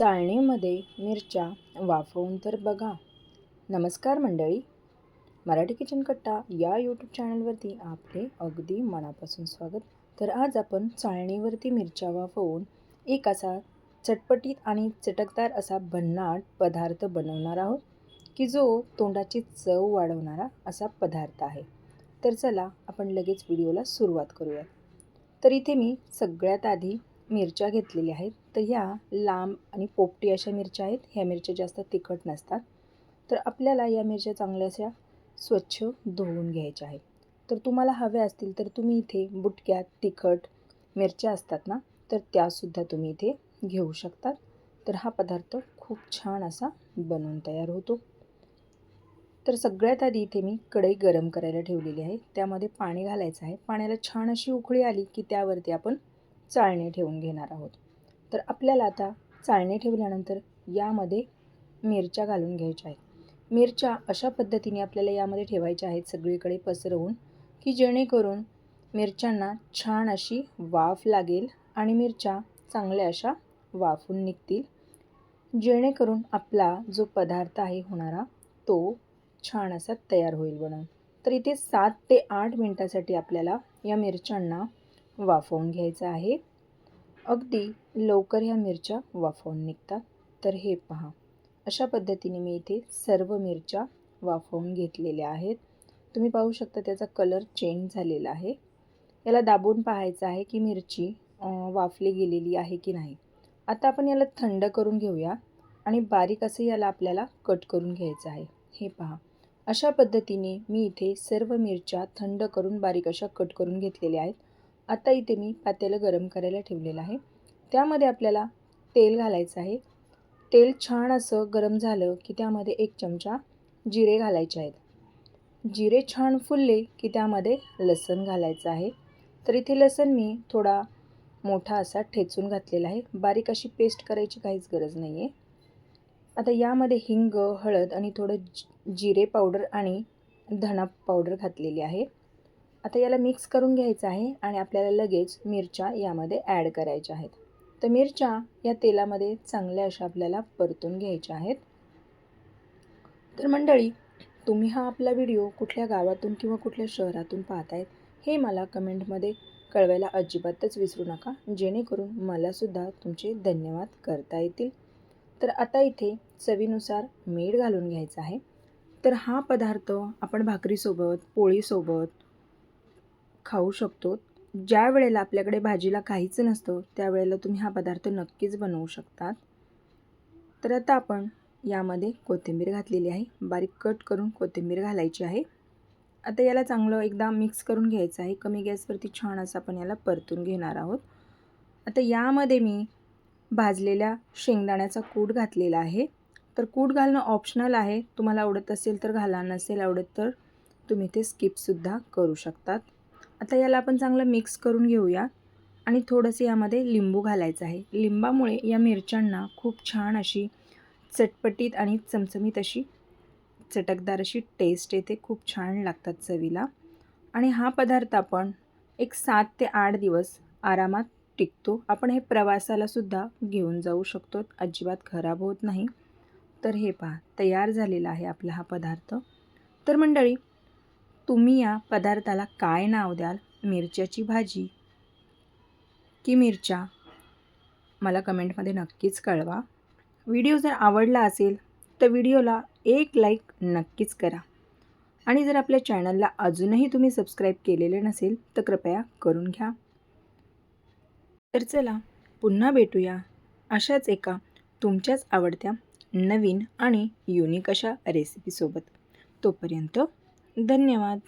चाळणीमध्ये मिरच्या वाफवून तर बघा. नमस्कार मंडळी. मराठी किचन कट्टा या यूट्यूब चॅनलवरती आपले अगदी मनापासून स्वागत. तर आज आपण चाळणीवरती मिरच्या वाफवून एक असा चटपटीत आणि चटकदार असा भन्नाट पदार्थ बनवणार आहोत की जो तोंडाची चव वाढवणारा असा पदार्थ आहे. तर चला आपण लगेच व्हिडिओला सुरुवात करूया तर इथे मी सगळ्यात आधी मिरच्या घेतलेल्या आहेत. तर ह्या लांब आणि पोपटी अशा मिरच्या आहेत. ह्या मिरच्या जास्त तिखट नसतात. तर आपल्याला या मिरच्या चांगल्या अशा स्वच्छ धुवून घ्यायच्या आहेत. तर तुम्हाला हव्या असतील तर तुम्ही इथे बुटक्यात तिखट मिरच्या असतात ना तर त्यासुद्धा तुम्ही इथे घेऊ शकतात तर हा पदार्थ खूप छान असा बनवून तयार होतो. तर सगळ्यात आधी इथे मी कढई गरम करायला ठेवलेली आहे. त्यामध्ये पाणी घालायचं आहे. पाण्याला छान अशी उकळी आली की त्यावरती आपण चाळणी ठेवून घेणार आहोत. तर आपल्याला आता चाळणी ठेवल्यानंतर यामध्ये मिरच्या घालून घ्यायच्या आहेत. मिरच्या अशा पद्धतीने आपल्याला यामध्ये ठेवायच्या आहेत सगळीकडे पसरवून की जेणेकरून मिरच्यांना छान अशी वाफ लागेल आणि मिरच्या चांगल्या अशा वाफून निघतील. जेणेकरून आपला जो पदार्थ आहे होणारा तो छान असा तयार होईल बनवून. तर इथे सात ते आठ मिनटासाठी आपल्याला या मिरच्यांना वाफवून घ्यायचं आहे. अगदी लवकर ह्या मिरच्या वाफवून निघतात. तर हे पहा. अशा पद्धतीने मी इथे सर्व मिरच्या वाफवून घेतलेल्या आहेत. तुम्ही पाहू शकता त्याचा कलर चेंज झालेला आहे. याला दाबून पाहायचं आहे की मिरची वाफली गेलेली आहे की नाही. आता आपण याला थंड करून घेऊया आणि बारीक असं याला आपल्याला कट करून घ्यायचं आहे. हे पहा. अशा पद्धतीने मी इथे सर्व मिरच्या थंड करून बारीक अशा कट करून घेतलेल्या आहेत. आता इथे मी पातेलं गरम करायला ठेवलेलं आहे. त्यामध्ये आपल्याला तेल घालायचं आहे. तेल छान असं गरम झालं की त्यामध्ये एक चमचा जिरे घालायचे आहेत. जिरे छान फुलले की त्यामध्ये लसण घालायचं आहे. तर इथे लसण मी थोडा मोठा असा ठेचून घातलेला आहे. बारीक अशी पेस्ट करायची काहीच गरज नाही आहे आता यामध्ये हिंग हळद आणि थोडं जिरे पावडर आणि धणा पावडर घातलेली आहे. आता याला मिक्स करून घ्यायचं आहे आणि आपल्याला लगेच मिरच्या यामध्ये ॲड करायच्या आहेत. तर मिरच्या या तेलामध्ये चांगल्या अशा आपल्याला परतून घ्यायच्या आहेत. तर मंडळी तुम्ही हा आपला व्हिडिओ कुठल्या गावातून किंवा कुठल्या शहरातून पाहतायत हे मला कमेंटमध्ये कळवायला अजिबातच विसरू नका. जेणेकरून मलासुद्धा तुमचे धन्यवाद करता येतील. तर आता इथे चवीनुसार मीठ घालून घ्यायचं आहे. तर हा पदार्थ आपण भाकरीसोबत पोळीसोबत खाऊ शकतो. ज्या वेळेला आपल्याकडे भाजीला काहीच नसतं त्यावेळेला तुम्ही हा पदार्थ नक्कीच बनवू शकतात. तर आता आपण यामध्ये कोथिंबीर घातलेली आहे. बारीक कट करून कोथिंबीर घालायची आहे. आता याला चांगलं एकदा मिक्स करून घ्यायचं आहे. कमी गॅसवरती छान असं आपण याला परतून घेणार आहोत. आता यामध्ये मी भाजलेल्या शेंगदाण्याचा कूट घातलेला आहे. तर कूट घालणं ऑप्शनल आहे. तुम्हाला आवडत असेल तर घाला नसेल आवडत तर तुम्ही ते स्किपसुद्धा करू शकतात. आता याला आपण चांगलं मिक्स करून घेऊया. आणि थोडंसं यामध्ये लिंबू घालायचं आहे. लिंबामुळे या मिरच्यांना खूप छान अशी चटपटीत आणि चमचमीत अशी चटकदार अशी टेस्ट येते. खूप छान लागतात चवीला. आणि हा पदार्थ आपण एक सात ते आठ दिवस आरामात टिकतो. आपण हे प्रवासालासुद्धा घेऊन जाऊ शकतो. अजिबात खराब होत नाही. तर हे पहा तयार झालेला आहे आपला हा पदार्थ. तर मंडळी तुम्ही या पदार्थाला काय नाव द्याल? मिरच्याची भाजी की मिरच्या? मला कमेंटमध्ये नक्कीच कळवा. व्हिडिओ जर आवडला असेल तर व्हिडिओला एक लाईक नक्कीच करा. आणि जर आपल्या चॅनलला अजूनही तुम्ही सबस्क्राईब केलेले नसेल तर कृपया करून घ्या. तर चला पुन्हा भेटूया अशाच एका तुमच्याच आवडत्या नवीन आणि युनिक अशा रेसिपीसोबत तोपर्यंत धन्यवाद.